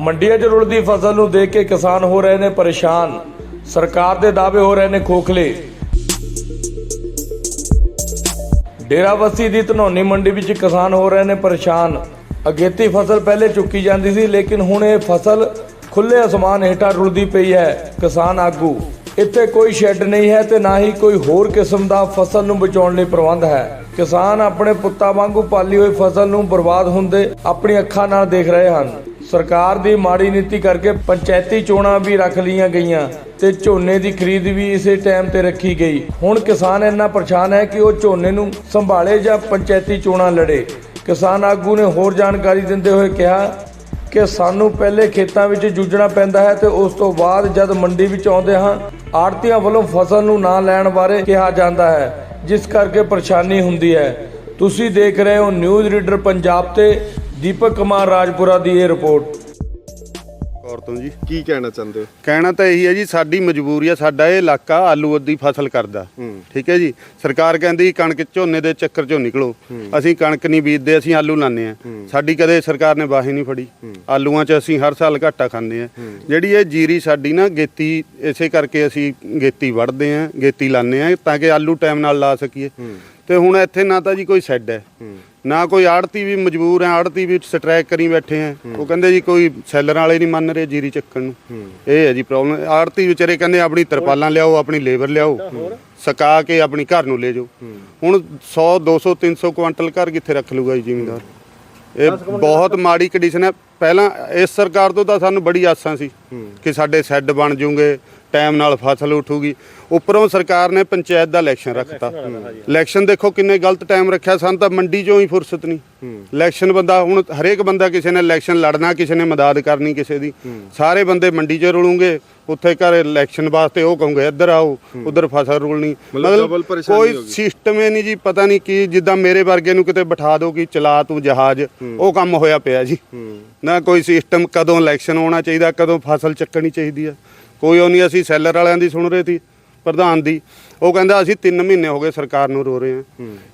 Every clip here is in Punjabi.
ਮੰਡੀਆਂ 'ਚ ਰੁਲਦੀ ਫਸਲ ਨੂੰ ਦੇਖ ਕੇ ਕਿਸਾਨ ਹੋ ਰਹੇ ਨੇ ਪਰੇਸ਼ਾਨ। ਸਰਕਾਰ ਦੇ ਦਾਅਵੇ ਹੋ ਰਹੇ ਨੇ ਖੋਖਲੇ। ਡੇਰਾਬੱਸੀ ਦੀ ਧਨੌਨੀ ਮੰਡੀ ਵਿੱਚ ਕਿਸਾਨ ਹੋ ਰਹੇ ਨੇ ਪਰੇਸ਼ਾਨ। ਅਗੇਤੀ ਫਸਲ ਪਹਿਲੇ ਚੁੱਕੀ ਜਾਂਦੀ ਸੀ, ਲੇਕਿਨ ਹੁਣ ਇਹ ਫਸਲ ਖੁੱਲੇ ਅਸਮਾਨ ਹੇਠਾਂ ਰੁਲਦੀ ਪਈ ਹੈ, ਕਿਸਾਨ ਆਗੂ। ਇੱਥੇ ਕੋਈ ਸ਼ੈੱਡ ਨਹੀਂ ਹੈ ਤੇ ਨਾ ਹੀ ਕੋਈ ਹੋਰ ਕਿਸਮ ਦਾ ਫਸਲ ਨੂੰ ਬਚਾਉਣ ਲਈ ਪ੍ਰਬੰਧ ਹੈ। ਕਿਸਾਨ ਆਪਣੇ ਪੁੱਤਾਂ ਵਾਂਗੂ ਪਾਲੀ ਹੋਈ ਫਸਲ ਨੂੰ ਬਰਬਾਦ ਹੁੰਦੇ ਆਪਣੀ ਅੱਖਾਂ ਨਾਲ ਦੇਖ ਰਹੇ ਹਨ। ਸਰਕਾਰ ਦੀ ਮਾੜੀ ਨੀਤੀ ਕਰਕੇ ਪੰਚਾਇਤੀ ਚੋਣਾਂ ਵੀ ਰੱਖ ਲਈਆਂ ਗਈਆਂ ਤੇ ਝੋਨੇ ਦੀ ਖਰੀਦ ਵੀ ਇਸੇ ਟਾਈਮ ਤੇ ਰੱਖੀ ਗਈ। ਹੁਣ ਕਿਸਾਨ ਇੰਨਾ ਪਰੇਸ਼ਾਨ ਹੈ ਕਿ ਉਹ ਝੋਨੇ ਨੂੰ ਸੰਭਾਲੇ ਜਾਂ ਪੰਚਾਇਤੀ ਚੋਣਾਂ ਲੜੇ। ਕਿਸਾਨ ਆਗੂ ਨੇ ਹੋਰ ਜਾਣਕਾਰੀ ਦਿੰਦੇ ਹੋਏ ਕਿਹਾ ਕਿ ਸਾਨੂੰ ਪਹਿਲੇ ਖੇਤਾਂ ਵਿੱਚ ਜੂਝਣਾ ਪੈਂਦਾ ਹੈ ਤੇ ਉਸ ਤੋਂ ਬਾਅਦ ਜਦ ਮੰਡੀ ਵਿੱਚ ਆਉਂਦੇ ਹਾਂ ਆੜਤੀਆਂ ਵੱਲੋਂ ਫਸਲ ਨੂੰ ਨਾ ਲੈਣ ਬਾਰੇ ਕਿਹਾ ਜਾਂਦਾ ਹੈ, ਜਿਸ ਕਰਕੇ ਪਰੇਸ਼ਾਨੀ ਹੁੰਦੀ ਹੈ। ਤੁਸੀਂ ਦੇਖ ਰਹੇ ਹੋ ਨਿਊਜ਼ ਰੀਡਰ ਪੰਜਾਬ ਤੇ ਦੀਪਕ ਕੁਮਾਰ ਰਾਜਪੁਰਾ ਦੀ ਇਹ ਰਿਪੋਰਟ। ਤੋਂ ਜੀ ਕੀ ਕਹਿਣਾ ਚਾਹੁੰਦੇ ਹੋ? ਕਹਿਣਾ ਤਾਂ ਇਹੀ ਹੈ ਜੀ ਸਾਡੀ ਮਜਬੂਰੀ ਆ ਸਾਡਾ ਇਹ ਇਲਾਕਾ ਆਲੂ ਦੀ ਫਸਲ ਕਰਦਾ। ਠੀਕ ਹੈ ਜੀ? ਸਰਕਾਰ ਕਹਿੰਦੀ ਕਣਕ ਝੋਨੇ ਦੇ ਚੱਕਰ ਚੋਂ ਨਿਕਲੋ। ਅਸੀਂ ਕਣਕ ਨਹੀਂ ਬੀਜਦੇ ਅਸੀਂ ਆਲੂ ਲਾਉਂਦੇ ਆ ਸਾਡੀ ਕਦੇ ਸਰਕਾਰ ਨੇ ਬਾਹੀ ਨਹੀਂ ਫੜੀ। ਆਲੂਆਂ 'ਚ ਅਸੀਂ ਹਰ ਸਾਲ ਘਾਟਾ ਖਾਂਦੇ ਆ ਜਿਹੜੀ ਇਹ ਜੀਰੀ ਸਾਡੀ ਨਾ ਗੇਤੀ ਇਸੇ ਕਰਕੇ ਅਸੀਂ ਗੇਤੀ ਵੜਦੇ ਆ ਗੇਤੀ ਲਾਉਂਦੇ ਆ ਤਾਂ ਕਿ ਆਲੂ ਟਾਈਮ ਨਾਲ ਲਾ ਸਕੀਏ। ਤੇ ਹੁਣ ਇੱਥੇ ਨਾ ਤਾਂ ਜੀ ਕੋਈ ਸੈੱਡ ਹੈ। ਨਾ ਕੋਈ ਆੜਤੀ ਵੀ ਮਜਬੂਰ ਹੈ ਆੜਤੀ ਵੀ ਸਟ੍ਰੈਕ ਕਰੀ ਬੈਠੇ ਆ ਉਹ ਕਹਿੰਦੇ ਜੀ ਕੋਈ ਸੈਲਰ ਵਾਲੇ ਨਹੀਂ ਮੰਨ ਰਹੇ ਜੀਰੀ ਚੱਕਣ ਨੂੰ। ਇਹ ਹੈ ਜੀ ਪ੍ਰੋਬਲਮ ਆੜਤੀ ਵਿਚਾਰੇ ਕਹਿੰਦੇ ਆਪਣੀ ਤਰਪਾਲਾਂ ਲਿਆਓ ਆਪਣੀ ਲੇਬਰ ਲਿਆਓ। ਸਕਾ ਕੇ ਆਪਣੀ ਘਰ ਨੂੰ ਲੈ ਜਾਓ। ਹੁਣ 100 200 300 ਕੁਆਂਟਲ ਘਰ ਕਿੱਥੇ ਰੱਖ ਲੂਗਾ ਜੀ ਜ਼ਿਮੀਂਦਾਰ? ਇਹ ਬਹੁਤ ਮਾੜੀ ਕੰਡੀਸ਼ਨ ਹੈ। ਪਹਿਲਾਂ ਇਸ ਸਰਕਾਰ ਤੋਂ ਤਾਂ ਸਾਨੂੰ ਬੜੀ ਆਸਾਂ ਸੀ ਕਿ ਸਾਡੇ ਸੈੱਡ ਬਣ ਜੂਗੇ ਟਾਈਮ ਨਾਲ ਫਸਲ ਉਠੂਗੀ। ਉੱਪਰੋਂ ਸਰਕਾਰ ਨੇ ਪੰਚਾਇਤ ਦਾ ਇਲੈਕਸ਼ਨ ਰੱਖਤਾ। ਇਲੈਕਸ਼ਨ ਦੇਖੋ ਕਿੰਨੇ ਗਲਤ ਟਾਈਮ ਰੱਖਿਆ ਸਾਨੂੰ ਤਾਂ ਮੰਡੀ 'ਚੋਂ ਹੀ ਫੁਰਸਤ ਨਹੀਂ। ਇਲੈਕਸ਼ਨ ਬੰਦਾ ਹੁਣ ਹਰੇਕ ਬੰਦਾ ਕਿਸੇ ਨੇ ਇਲੈਕਸ਼ਨ ਲੜਨਾ ਕਿਸੇ ਨੇ ਮਦਦ ਕਰਨੀ ਕਿਸੇ ਦੀ। ਸਾਰੇ ਬੰਦੇ ਮੰਡੀ 'ਚ ਰੁਲੂਗੇ ਉੱਥੇ ਘਰ ਇਲੈਕਸ਼ਨ ਵਾਸਤੇ ਉਹ ਕਹੂੰਗੇ ਇੱਧਰ ਆਓ ਉਧਰ ਫਸਲ ਰੁਲਣੀ। ਪਰੇਸ਼ਾਨੀ ਕੋਈ। ਸਿਸਟਮ ਹੀ ਨਹੀਂ ਜੀ ਪਤਾ ਨਹੀਂ ਕੀ ਜਿੱਦਾਂ ਮੇਰੇ ਵਰਗੇ ਨੂੰ ਕਿਤੇ ਬਿਠਾ ਦਿਓ ਕਿ ਚਲਾ ਤੂੰ ਜਹਾਜ਼ ਉਹ ਕੰਮ ਹੋਇਆ ਪਿਆ ਜੀ। ਨਾ ਕੋਈ ਸਿਸਟਮ ਕਦੋਂ ਇਲੈਕਸ਼ਨ ਹੋਣਾ ਚਾਹੀਦਾ ਕਦੋਂ ਫਸਲ ਚੱਕਣੀ ਚਾਹੀਦੀ ਆ। ਕੋਈ ਉਹ ਨਹੀਂ ਅਸੀਂ ਸੈਲਰ ਵਾਲਿਆਂ ਦੀ ਸੁਣ ਰਹੇ ਸੀ ਪ੍ਰਧਾਨ ਦੀ। ਉਹ ਕਹਿੰਦਾ ਅਸੀਂ 3 ਮਹੀਨੇ ਹੋ ਗਏ ਸਰਕਾਰ ਨੂੰ ਰੋ ਰਹੇ ਹਾਂ।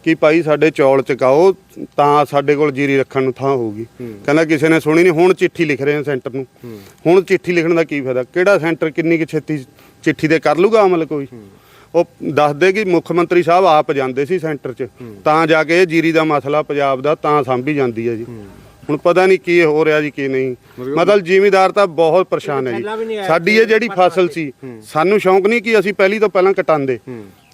ਕਿ ਭਾਈ ਸਾਡੇ ਚੌਲ ਚਕਾਓ ਤਾਂ ਸਾਡੇ ਕੋਲ ਜੀਰੀ ਰੱਖਣ ਨੂੰ ਥਾਂ ਹੋਊਗੀ। ਕਹਿੰਦਾ ਕਿਸੇ ਨੇ ਸੁਣੀ ਨਹੀਂ ਹੁਣ ਚਿੱਠੀ ਲਿਖ ਰਹੇ ਹਾਂ ਸੈਂਟਰ ਨੂੰ। ਹੁਣ ਚਿੱਠੀ ਲਿਖਣ ਦਾ ਕੀ ਫਾਇਦਾ? ਕਿਹੜਾ ਸੈਂਟਰ ਕਿੰਨੀ ਕਿ ਛੇਤੀ ਚਿੱਠੀ ਤੇ ਕਰ ਲੂਗਾ ਅਮਲ ਕੋਈ? ਉਹ ਦੱਸਦੇ ਕਿ ਮੁੱਖ ਮੰਤਰੀ ਸਾਹਿਬ ਆਪ ਜਾਂਦੇ ਸੀ ਸੈਂਟਰ 'ਚ। ਤਾਂ ਜਾ ਕੇ ਇਹ ਜੀਰੀ ਦਾ ਮਸਲਾ ਪੰਜਾਬ ਦਾ ਤਾਂ ਸਾਂਭੀ ਜਾਂਦੀ ਹੈ ਜੀ। ਹੁਣ ਪਤਾ ਨਹੀਂ ਕੀ ਹੋ ਰਿਹਾ ਜੀ ਕੀ ਨਹੀਂ। ਮਤਲਬ ਜ਼ਿਮੀਦਾਰ ਤਾਂ ਬਹੁਤ ਪਰੇਸ਼ਾਨ ਹੈ ਜੀ। ਸਾਡੀ ਇਹ ਜਿਹੜੀ ਫਸਲ ਸੀ ਸਾਨੂੰ ਸ਼ੌਂਕ ਨਹੀਂ ਕਿ ਅਸੀਂ ਪਹਿਲੀ ਤੋਂ ਪਹਿਲਾਂ ਕਟਾਉਂਦੇ।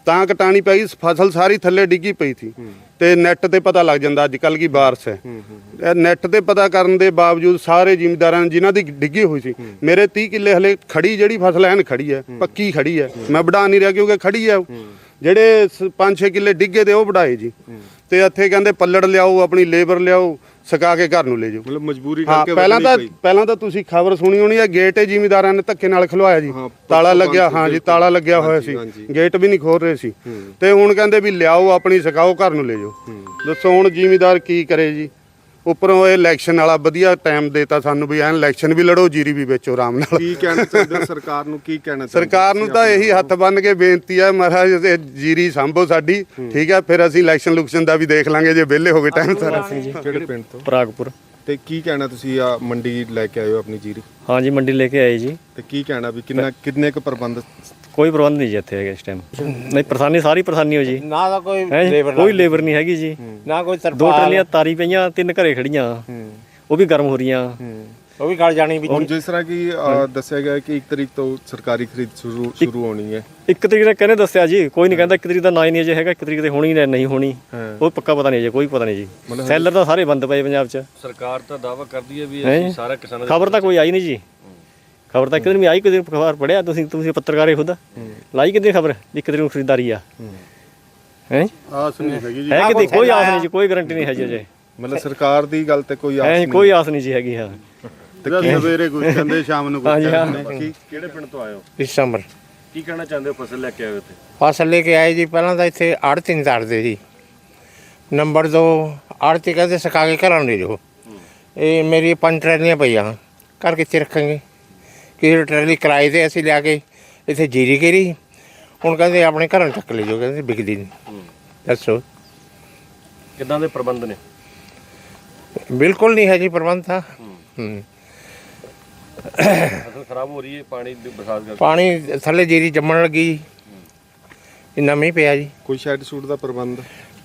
ਤਾਂ ਕਟਾਣੀ ਪਈ ਫਸਲ ਸਾਰੀ ਥੱਲੇ ਡਿੱਗੀ ਪਈ ਸੀ। ਤੇ ਨੈੱਟ ਤੇ ਪਤਾ ਲੱਗ ਜਾਂਦਾ ਅੱਜ ਕੱਲ ਕੀ ਬਾਰਿਸ਼ ਹੈ। ਇਹ ਨੈੱਟ ਤੇ ਪਤਾ ਕਰਨ ਦੇ ਬਾਵਜੂਦ ਸਾਰੇ ਜ਼ਿਮੀਦਾਰਾਂ ਜਿਨ੍ਹਾਂ ਦੀ ਡਿੱਗੀ ਹੋਈ ਸੀ ਮੇਰੇ 30 ਕਿੱਲੇ ਹਲੇ ਖੜੀ ਜਿਹੜੀ ਫਸਲ ਐਨ ਖੜੀ ਹੈ ਪੱਕੀ ਖੜੀ ਹੈ। ਮੈਂ ਵਢਾ ਨਹੀਂ ਰਿਹਾ ਕਿਉਂਕਿ ਖੜੀ ਹੈ। ਜਿਹੜੇ 5-6 ਕਿੱਲੇ ਡਿੱਗੇ ਤੇ ਉਹ ਵਢਾਏ ਜੀ। ਤੇ ਇੱਥੇ ਕਹਿੰਦੇ ਪੱਲੜ ਲਿਆਓ ਆਪਣੀ ਲੇਬਰ ਲਿਆਓ ਸਕਾ ਕੇ ਘਰ ਨੂੰ ਲੈ ਜਾਓ। ਮਤਲਬ ਮਜਬੂਰੀ ਹਾਂ ਕਰਕੇ ਪਹਿਲਾਂ ਤਾਂ। ਪਹਿਲਾਂ ਤਾਂ ਤੁਸੀਂ ਖਬਰ ਸੁਣੀ ਹੋਣੀ ਹੈ ਗੇਟ ਇਹ ਜ਼ਿਮੀਦਾਰਾਂ ਨੇ ਧੱਕੇ ਨਾਲ ਖਲਵਾਇਆ ਜੀ। ਹਾਂ, ਤਾਲਾ ਲੱਗਿਆ ਪੰਜ ਹਾਂ ਜੀ। ਤਾਲਾ ਲੱਗਿਆ ਹੋਇਆ ਸੀ। ਹਾਂਜੀ। ਗੇਟ ਵੀ ਨਹੀਂ ਖੋਲ ਰਹੇ ਸੀ। ਤੇ ਹੁਣ ਕਹਿੰਦੇ ਵੀ ਲਿਆਓ ਆਪਣੀ ਸਕਾਓ ਘਰ ਨੂੰ ਲੈ ਜਾਓ। ਦੱਸੋ ਹੁਣ ਜ਼ਿਮੀਦਾਰ ਕੀ ਕਰੇ ਜੀ? ਉੱਪਰੋਂ ਇਹ ਇਲੈਕਸ਼ਨ ਵਾਲਾ ਵਧੀਆ ਟਾਈਮ ਦੇਤਾ ਸਾਨੂੰ ਵੀ ਐਨ ਇਲੈਕਸ਼ਨ ਵੀ ਲੜੋ ਜੀਰੀ ਵੀ ਵੇਚੋ ਆਰਾਮ ਨਾਲ। ਕੀ ਕਹਿਣਾ ਚਾਹੁੰਦੇ ਹੋ ਸਰਕਾਰ ਨੂੰ ਕੀ ਕਹਿਣਾ ਚਾਹੁੰਦੇ? ਸਰਕਾਰ ਨੂੰ ਤਾਂ ਇਹੀ ਹੱਥ ਬੰਨ ਕੇ ਬੇਨਤੀ ਹੈ ਮਹਾਰਾਜ ਇਹ ਜੀਰੀ ਸੰਭੋ ਸਾਡੀ ਠੀਕ ਹੈ ਫਿਰ ਅਸੀਂ ਇਲੈਕਸ਼ਨ ਲੁਕਸ਼ਨ ਦਾ ਵੀ ਦੇਖ ਲਾਂਗੇ ਜੇ ਵਿਹਲੇ ਹੋ ਗਏ ਟਾਈਮ ਸਾਰਾ। ਕਿਹੜੇ ਪਿੰਡ ਤੋਂ? ਪ੍ਰਾਗਪੁਰ ਤੇ ਕੀ ਕਹਿਣਾ ਤੁਸੀਂ ਆ ਮੰਡੀ ਲੈ ਕੇ ਆਏ ਹੋ ਆਪਣੀ ਜੀਰੀ? ਹਾਂਜੀ ਮੰਡੀ ਲੈ ਕੇ ਆਏ ਜੀ। ਤੇ ਕੀ ਕਹਿਣਾ ਵੀ ਕਿੰਨਾ ਕਿੰਨੇ ਕੁ ਪ੍ਰਬੰਧ ਕੋਈ ਪ੍ਰਬੰਧ ਨਹੀਂ ਜੀ ਇੱਥੇ ਹੈਗਾ ਇਸ ਟਾਈਮ ਨਹੀਂ ਪਰੇਸ਼ਾਨੀ ਸਾਰੀ ਪਰੇਸ਼ਾਨੀ ਹੋ ਜੀ। ਨਾ ਤਾਂ ਕੋਈ ਹੈ ਲੇਬਰ ਕੋਈ ਲੇਬਰ ਨਹੀਂ ਹੈਗੀ ਜੀ। ਨਾ ਕੋਈ ਦੋ ਤਰਪਾਲ। ਟਰਾਲੀਆਂ ਤਾਰੀ ਪਈਆਂ ਤਿੰਨ ਘਰੇ ਖੜੀਆਂ। ਉਹ ਵੀ ਗਰਮ ਹੋ ਰਹੀਆਂ। ਉਹ ਵੀ ਗਲ ਜਾਣੀ ਵੀ ਹੁਣ ਜਿਸ ਤਰ੍ਹਾਂ ਕਿ ਅ, ਦੱਸਿਆ ਗਿਆ ਹੈ ਕਿ 1 ਤਰੀਕ ਤੋਂ ਸਰਕਾਰੀ ਖਰੀਦ ਸ਼ੁਰੂ ਸ਼ੁਰੂ ਹੋਣੀ ਹੈ। ਇੱਕ ਤਰੀਕ ਦਾ ਕਹਿੰਦੇ ਦੱਸਿਆ ਜੀ? ਕੋਈ ਨਹੀਂ ਕਹਿੰਦਾ ਇੱਕ ਤਰੀਕ ਦਾ ਨਾ ਹੀ ਨਹੀਂ ਅਜੇ ਹੈਗਾ ਇੱਕ ਤਰੀਕ ਤੇ ਹੋਣੀ ਨਹੀਂ ਨਹੀਂ ਹੋਣੀ। ਉਹ ਪੱਕਾ ਪਤਾ ਨਹੀਂ ਅਜੇ ਕੋਈ ਪਤਾ ਨਹੀਂ ਜੀ। ਸੈਲਰ ਤਾਂ ਸਾਰੇ ਬੰਦ ਪਏ ਪੰਜਾਬ 'ਚ। ਸਰਕਾਰ ਤਾਂ ਦਾਅਵਾ ਕਰਦੀ ਹੈ ਵੀ ਹੈਂ? ਸਾਰਾ ਕਿਸਾਨਾਂ ਖਬਰ ਤਾਂ ਕੋਈ ਆਈ ਨਹੀਂ ਜੀ। ਖਬਰ ਤਾਂ ਇੱਕ ਦਿਨ ਵੀ ਆਈ ਕਿਸੇ ਖਬਰ ਪੜਿਆ ਤੁਸੀਂ ਤੁਸੀਂ ਪੱਤਰਕਾਰੇ ਖੁਦ। ਲਾਈ ਕਿਤੇ ਖਬਰ? ਇੱਕ ਤਰੀਕ ਨੂੰ ਖਰੀਦਦਾਰੀ ਆ। ਹੈ। ਆਸ ਨਹੀਂ ਹੈਗੀ ਜੀ। ਹੈ ਕਿਤੇ? ਕੋਈ ਆਸ ਨਹੀਂ ਜੀ ਕੋਈ ਗਾਰੰਟੀ ਨਹੀਂ ਹੈ ਜੀ ਅਜੇ। ਮਤਲਬ ਸਰਕਾਰ ਦੀ ਗੱਲ ਤੇ ਕੋਈ ਆਸ ਹੈ ਨਹੀਂ। ਕੋਈ ਆਸ ਨਹੀਂ ਜੀ ਹੈਗੀ ਹਾਂ। ਤੇ ਸਵੇਰੇ ਕੁਝ ਕਹਿੰਦੇ ਸ਼ਾਮ ਨੂੰ ਕੁਝ ਹਾਂਜੀ ਹਾਂ। ਕੀ ਕਿਹੜੇ ਪਿੰਡ ਤੋਂ ਆਏ ਹੋ? ਦਸੰਬਰ ਕੀ ਕਹਿਣਾ ਚਾਹੁੰਦੇ ਹੋ ਫਸਲ ਲੈ ਕੇ ਆਏ ਹੋ ਤੇ ਫਸਲ ਲੈ ਕੇ ਆਏ ਜੀ ਪਹਿਲਾਂ ਤਾਂ ਇੱਥੇ ਆੜਤੀ ਨਹੀਂ ਤਰਦੇ ਜੀ ਨੰਬਰ 2 ਆੜਤੀ ਕਹਿੰਦੇ ਸਕਾ ਕੇ ਘਰਾਂ ਨੂੰ ਲੈ ਜਾਓ। ਇਹ ਮੇਰੀ ਪੰਜ ਟਰੈਲੀਆਂ ਪਈਆਂ ਘਰ ਕਿੱਥੇ ਰੱਖਾਂਗੇ? ਕਿਸੇ ਟਰੈਲੀ ਕਿਰਾਏ ਤੇ ਅਸੀਂ ਲਿਆ ਕੇ ਇੱਥੇ ਜੀਰੀ ਕਰੀ। ਹੁਣ ਕਹਿੰਦੇ ਆਪਣੇ ਘਰਾਂ ਨੂੰ ਚੱਕ ਲੈ ਜਾਓ ਕਹਿੰਦੇ ਵਿਕਦੀ ਨਹੀਂ ਦੱਸੋ। ਕਿੱਦਾਂ ਦੇ ਪ੍ਰਬੰਧ ਨੇ? ਬਿਲਕੁਲ ਨਹੀਂ ਹੈ ਜੀ ਪ੍ਰਬੰਧ ਤਾਂ। ਹੂੰ। ਫਸਲ ਖਰਾਬ ਹੋ ਰਹੀ ਹੈ ਪਾਣੀ ਦੇ ਬਰਸਾਤ ਕਰਕੇ। ਪਾਣੀ ਥੱਲੇ ਜੀਰੀ ਜੰਮਣ ਲੱਗੀ ਜੀ। ਇੰਨਾ ਮੀਂਹ ਪਿਆ ਜੀ। ਕੋਈ ਸ਼ੈਡ ਸ਼ੂਟ ਦਾ ਪ੍ਰਬੰਧ?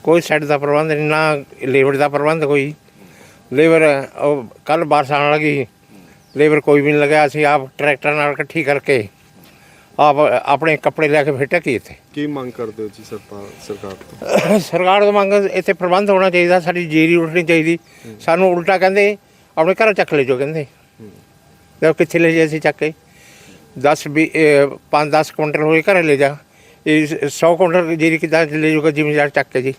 ਕੋਈ ਸੈੱਟ ਦਾ ਪ੍ਰਬੰਧ ਨਹੀਂ ਨਾ ਲੇਬਰ ਦਾ ਪ੍ਰਬੰਧ ਕੋਈ। ਲੇਬਰ ਉਹ ਕੱਲ ਬਾਰਿਸ਼ ਆਉਣ ਲੱਗੀ ਲੇਬਰ ਕੋਈ ਵੀ ਨਹੀਂ ਲਗਿਆ ਅਸੀਂ ਆਪ ਟਰੈਕਟਰ ਨਾਲ ਇਕੱਠੀ ਕਰਕੇ ਆਪ ਆਪਣੇ ਕੱਪੜੇ ਲੈ ਕੇ ਫਿਰ ਢੱਕੀ ਇੱਥੇ। ਕੀ ਮੰਗ ਕਰਦੇ ਹੋ ਜੀ ਸਰਕਾਰ ਸਰਕਾਰ ਤੋਂ? ਸਰਕਾਰ ਤੋਂ ਮੰਗ ਇੱਥੇ ਪ੍ਰਬੰਧ ਹੋਣਾ ਚਾਹੀਦਾ ਸਾਡੀ ਜੀਰੀ ਉੱਠਣੀ ਚਾਹੀਦੀ। ਸਾਨੂੰ ਉਲਟਾ ਕਹਿੰਦੇ ਆਪਣੇ ਘਰੋਂ ਚੱਕ ਲੈ ਜੋ ਕਹਿੰਦੇ। ਤੇ ਕਿੱਥੇ ਲੈ ਜੇ ਅਸੀਂ ਚੱਕ ਕੇ? 10 ਵੀ 5 10 ਕੁਇੰਟਲ ਹੋਏ ਘਰੇ ਲੈ ਜਾ। ਇਹ 100 ਕੁਇੰਟਲ ਜੀਰੀ ਕਿੱਦਾਂ ਲੈ ਜਾਊਗਾ ਜ਼ਿਮੀਦਾਰ ਚੱਕ ਕੇ ਜੀ।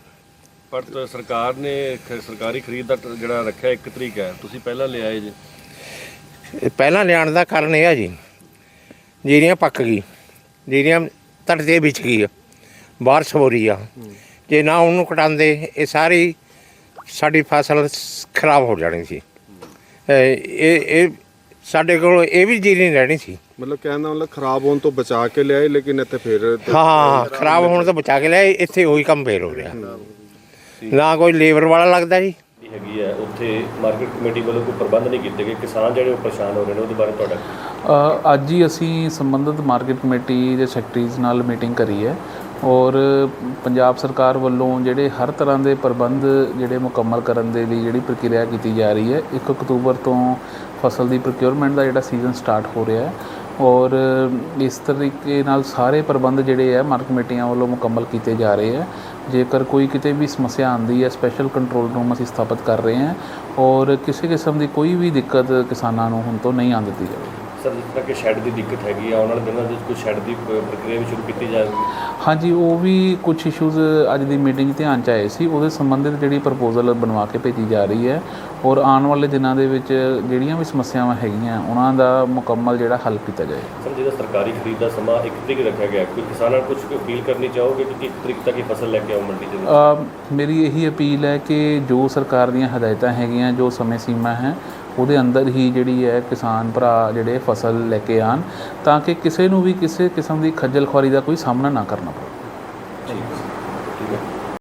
ਪਰ ਤਾਂ ਸਰਕਾਰ ਨੇ ਸਰਕਾਰੀ ਖਰੀਦ ਦਾ ਜਿਹੜਾ ਰੱਖਿਆ ਇੱਕ ਤਰੀਕ ਹੈ ਤੁਸੀਂ ਪਹਿਲਾਂ ਲਿਆਏ ਜੀ। ਇਹ ਪਹਿਲਾਂ ਲਿਆਉਣ ਦਾ ਕਾਰਨ ਇਹ ਆ ਜੀ ਜੀਰੀਆਂ ਪੱਕ ਗਈ ਜੀਰੀਆਂ ਧਰਤੀ ਵਿੱਚ ਗਈ ਆ ਬਾਰਿਸ਼ ਹੋ ਰਹੀ ਆ। ਜੇ ਨਾ ਉਹਨੂੰ ਕਟਾਉਂਦੇ ਇਹ ਸਾਰੀ ਸਾਡੀ ਫਸਲ ਖਰਾਬ ਹੋ ਜਾਣੀ ਸੀ। ਇਹ ਇਹ ਸਾਡੇ ਕੋਲ ਇਹ ਵੀ ਜੀਰੀ ਨਹੀਂ ਰਹਿਣੀ ਸੀ। ਮਤਲਬ ਕਹਿਣ ਦਾ ਮਤਲਬ ਖਰਾਬ ਹੋਣ ਤੋਂ ਬਚਾ ਕੇ ਲਿਆਏ ਲੇਕਿਨ ਇੱਥੇ ਫਿਰ ਹਾਂ ਖਰਾਬ ਹੋਣ ਤੋਂ ਬਚਾ ਕੇ ਲਿਆ ਇੱਥੇ ਉਹੀ ਕੰਮ ਫੇਰ ਹੋ ਰਿਹਾ। ਨਾ ਕੋਈ ਲੇਬਰ ਵਾਲਾ ਲੱਗਦਾ ਜੀ। ਹੈਗੀ ਹੈ, ਉੱਥੇ ਮਾਰਕੀਟ ਕਮੇਟੀ ਵੱਲੋਂ ਕੋਈ ਪ੍ਰਬੰਧ ਨਹੀਂ ਕੀਤੇ ਗਏ। ਕਿਸਾਨ ਜਿਹੜੇ ਉਹ ਪਰੇਸ਼ਾਨ ਹੋ ਰਹੇ ਨੇ ਉਹਦੇ ਬਾਰੇ ਤੁਹਾਡਾ ਅੱਜ ਹੀ ਅਸੀਂ ਸੰਬੰਧਿਤ ਮਾਰਕੀਟ ਕਮੇਟੀ ਦੇ ਸੈਕਟਰੀਜ਼ ਨਾਲ ਮੀਟਿੰਗ ਕਰੀ ਹੈ ਔਰ ਪੰਜਾਬ ਸਰਕਾਰ ਵੱਲੋਂ ਜਿਹੜੇ ਹਰ ਤਰ੍ਹਾਂ ਦੇ ਪ੍ਰਬੰਧ ਜਿਹੜੇ ਮੁਕੰਮਲ ਕਰਨ ਦੇ ਲਈ ਜਿਹੜੀ ਪ੍ਰਕਿਰਿਆ ਕੀਤੀ ਜਾ ਰਹੀ ਹੈ 1 ਅਕਤੂਬਰ ਤੋਂ ਫਸਲ ਦੀ ਪ੍ਰੋਕਿਉਰਮੈਂਟ ਦਾ ਜਿਹੜਾ ਸੀਜ਼ਨ ਸਟਾਰਟ ਹੋ ਰਿਹਾ ਹੈ ਔਰ ਇਸ ਤਰੀਕੇ ਨਾਲ ਸਾਰੇ ਪ੍ਰਬੰਧ ਜਿਹੜੇ ਹੈ ਮਾਰਕੀਟ ਕਮੇਟੀਆਂ ਵੱਲੋਂ ਮੁਕੰਮਲ ਕੀਤੇ ਜਾ ਰਹੇ ਹੈ। ਜੇਕਰ ਕੋਈ ਕਿਤੇ ਵੀ ਸਮੱਸਿਆ ਆਉਂਦੀ ਹੈ ਸਪੈਸ਼ਲ ਕੰਟਰੋਲ ਰੂਮ ਅਸੀਂ ਸਥਾਪਿਤ ਕਰ ਰਹੇ ਹਾਂ ਔਰ ਕਿਸੇ ਕਿਸਮ ਦੀ ਕੋਈ ਵੀ ਦਿੱਕਤ ਕਿਸਾਨਾਂ ਨੂੰ ਹੁਣ ਤੋਂ ਨਹੀਂ ਆਉਣ ਦਿੱਤੀ ਜਾਵੇਗੀ ਸਰ ਜਿਸ ਤਰ੍ਹਾਂ ਕਿ ਸ਼ੈੱਡ ਦੀ ਦਿੱਕਤ ਹੈਗੀ ਆ ਆਉਣ ਵਾਲੇ ਦਿਨਾਂ ਵਿੱਚ ਕੋਈ ਸ਼ੈੱਡ ਦੀ ਪ- ਪ੍ਰਕਿਰਿਆ ਵੀ ਸ਼ੁਰੂ ਕੀਤੀ ਜਾਵੇਗੀ? ਹਾਂਜੀ ਉਹ ਵੀ ਕੁਝ ਇਸ਼ੂਜ਼ ਅੱਜ ਦੀ ਮੀਟਿੰਗ ਧਿਆਨ ਚ ਆਏ ਸੀ। ਉਹਦੇ ਸੰਬੰਧਿਤ ਜਿਹੜੀ ਪ੍ਰਪੋਜ਼ਲ ਬਣਵਾ ਕੇ ਭੇਜੀ ਜਾ ਰਹੀ ਹੈ। ਔਰ ਆਉਣ ਵਾਲੇ ਦਿਨਾਂ ਦੇ ਵਿੱਚ ਜਿਹੜੀਆਂ ਵੀ ਸਮੱਸਿਆਵਾਂ ਹੈਗੀਆਂ ਉਹਨਾਂ ਦਾ ਮੁਕੰਮਲ ਜਿਹੜਾ ਹੱਲ ਕੀਤਾ ਜਾਏ। ਸਰ ਜਿਹਦਾ ਸਰਕਾਰੀ ਖਰੀਦ ਦਾ ਸਮਾਂ ਇੱਕ ਤਰੀਕ ਰੱਖਿਆ ਗਿਆ ਕੋਈ ਕਿਸਾਨਾਂ ਨੂੰ ਕੁਝ ਅਪੀਲ ਕਰਨੀ ਚਾਹੋਗੇ ਕਿ ਇੱਕ ਤਰੀਕ ਤੱਕ ਹੀ ਫਸਲ ਲੈ ਕੇ ਆਓ ਮੰਡੀ ਦੇ ਵਿੱਚ? ਅ, ਮੇਰੀ ਇਹੀ ਅਪੀਲ ਹੈ ਕਿ ਜੋ ਸਰਕਾਰ ਦੀਆਂ ਹਦਾਇਤਾਂ ਹੈਗੀਆਂ ਜੋ ਸਮੇਂ ਸੀਮਾ ਹੈ ਉਹਦੇ ਅੰਦਰ ਹੀ ਜਿਹੜੀ ਹੈ ਕਿਸਾਨ ਭਰਾ ਜਿਹੜੇ ਫਸਲ ਲੈ ਕੇ ਆਣ ਤਾਂ ਕਿ ਕਿਸੇ ਨੂੰ ਵੀ ਕਿਸੇ ਕਿਸਮ ਦੀ ਖੱਜਲ ਖੁਆਰੀ ਦਾ ਕੋਈ ਸਾਹਮਣਾ ਨਾ ਕਰਨਾ ਪਵੇ।